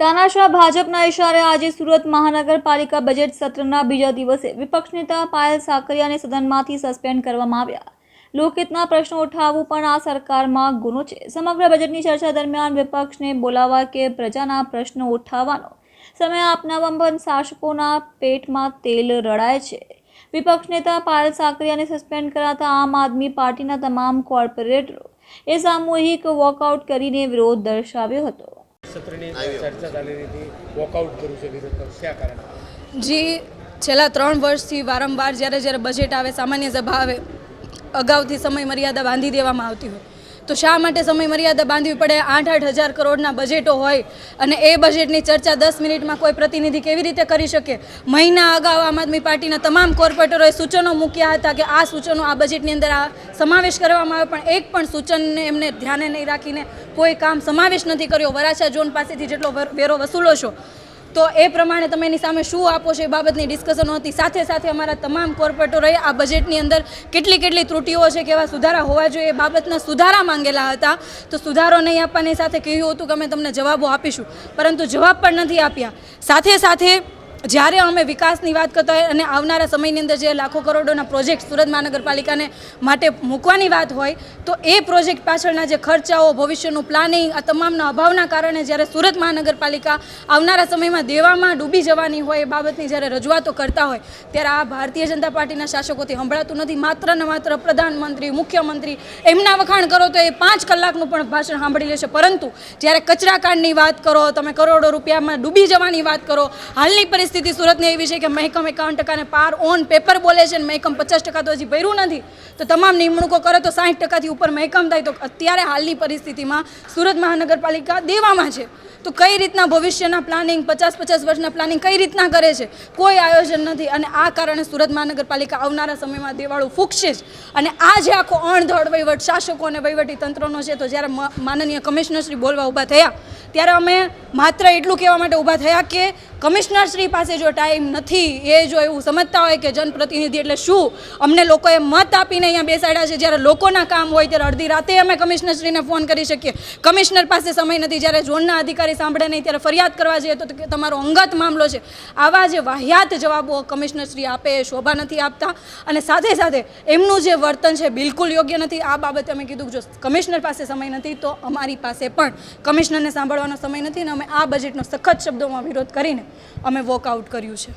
તાનાશાહ ભાજપના ઇશારે આજે સુરત મહાનગરપાલિકા બજેટ સત્રના બીજા દિવસે વિપક્ષ નેતા પાયલ સાકરિયાને સદનમાંથી સસ્પેન્ડ કરવામાં આવ્યા. લોકહિતના પ્રશ્નો ઉઠાવવું પણ આ સરકારમાં ગુનો છે. સમગ્ર બજેટની ચર્ચા દરમિયાન વિપક્ષને બોલાવવા કે પ્રજાના પ્રશ્નો ઉઠાવવાનો સમય આપનાવા પણ શાસકોના પેટમાં તેલ રડાય છે. વિપક્ષ નેતા પાયલ સાકરિયાને સસ્પેન્ડ કરાતા આમ આદમી પાર્ટીના તમામ કોર્પોરેટરો એ સામૂહિક વોકઆઉટ કરીને વિરોધ દર્શાવ્યો હતો. સત્રની ચર્ચા ચાલી રહી હતી વોકઆઉટ કર્યું છે વિરોધ ક્યાં કારણ? જે છેલ્લા ત્રણ વર્ષથી વારંવાર જ્યારે જ્યારે બજેટ આવે સામાન્ય સભા આવે અગાઉથી સમય મર્યાદા બાંધી દેવામાં આવતી હોય. તો શા માટે સમય મર્યાદા બાંધવી પડે? આઠ આઠ હજાર કરોડના બજેટો હોય અને એ બજેટની ચર્ચા દસ મિનિટમાં કોઈ પ્રતિનિધિ કેવી રીતે કરી શકે? મહિના અગાઉ આમ આદમી પાર્ટીના તમામ કોર્પોરેટરોએ સૂચનો મૂક્યા હતા કે આ સૂચનો આ બજેટની અંદર આ સમાવેશ કરવામાં આવે, પણ એક પણ સૂચનને એમને ધ્યાને નહીં રાખીને કોઈ કામ સમાવેશ નથી કર્યો. વરાછા ઝોન પાસેથી જેટલો વેર- વસૂલો છો તો એ પ્રમાણે તમે એની સામે શું આપો છો એ બાબતની ડિસ્કશનો હતી. સાથે સાથે અમારા તમામ કોર્પોરેટરોએ આ બજેટની અંદર કેટલી કેટલી ત્રુટીઓ છે કેવા સુધારા હોવા જોઈએ એ બાબતના સુધારા માંગેલા હતા. તો સુધારો નહીં આપવાની સાથે કહ્યું હતું કે અમે તમને જવાબો આપીશું. પરંતુ જવાબ પણ નથી આપ્યા. સાથે સાથે જ્યારે અમે વિકાસની વાત કરતા હોય અને આવનારા સમયની અંદર જે લાખો કરોડોના પ્રોજેક્ટ સુરત મહાનગરપાલિકાને માટે મૂકવાની વાત હોય, તો એ પ્રોજેક્ટ પાછળના જે ખર્ચાઓ, ભવિષ્યનું પ્લાનિંગ, આ તમામના અભાવના કારણે જ્યારે સુરત મહાનગરપાલિકા આવનારા સમયમાં દેવામાં ડૂબી જવાની હોય એ બાબતની જ્યારે રજૂઆતો કરતા હોય, ત્યારે આ ભારતીય જનતા પાર્ટીના શાસકોથી સંભળાતું નથી. માત્ર ને માત્ર પ્રધાનમંત્રી, મુખ્યમંત્રી એમના વખાણ કરો તો એ પાંચ કલાકનું પણ ભાષણ સાંભળી લેશે. પરંતુ જ્યારે કચરા કાંડની વાત કરો, તમે કરોડો રૂપિયામાં ડૂબી જવાની વાત કરો, હાલની પરિસ્થિતિ સુરતની એવી છે કે મહેકમ એકાવન ટકાને પાર ઓન પેપર બોલે છે અને મહેકમ પચાસ ટકા તો હજી ભર્યું નથી. તો તમામ નિમણૂકો કરે તો સાઠ ટકાથી ઉપર મહેકમ થાય તો અત્યારે હાલની પરિસ્થિતિમાં સુરત મહાનગરપાલિકા દેવામાં છે. તો કઈ રીતના ભવિષ્યના પ્લાનિંગ, પચાસ પચાસ વર્ષના પ્લાનિંગ કઈ રીતના કરે છે? કોઈ આયોજન નથી અને આ કારણે સુરત મહાનગરપાલિકા આવનારા સમયમાં દેવાળું ફૂકશે જ. અને આ જે આખો અણધડ વહીવટ, શાસકો અને વહીવટી તંત્રનો છે, તો જ્યારે માનનીય કમિશનરશ્રી બોલવા ઊભા થયા, ત્યારે અમે માત્ર એટલું કહેવા માટે ઊભા થયા કે કમિશનરશ્રી પાસે જો ટાઈમ નથી, એ જો એવું સમજતા હોય કે જનપ્રતિનિધિ એટલે શું? અમને લોકોએ મત આપીને અહીંયા બેસાડ્યા છે. જ્યારે લોકોના કામ હોય ત્યારે અડધી રાતે અમે કમિશનરશ્રીને ફોન કરી શકીએ. કમિશનર પાસે સમય નથી. જ્યારે ઝોનના અધિકારી સાંભળે નહીં, ત્યારે ફરિયાદ કરવા જઈએ તો તમારો અંગત મામલો છે. આવા જે વાહિયાત જવાબો કમિશનરશ્રી આપે એ શોભા નથી આપતા. અને સાથે સાથે એમનું જે વર્તન છે બિલકુલ યોગ્ય નથી. આ બાબતે અમે કીધું જો કમિશનર પાસે સમય નથી, તો અમારી પાસે પણ કમિશનરને સાંભળવાનો સમય નથી અને અમે આ બજેટનો સખત શબ્દોમાં વિરોધ કરીને અમે વોકઆઉટ કર્યું છે.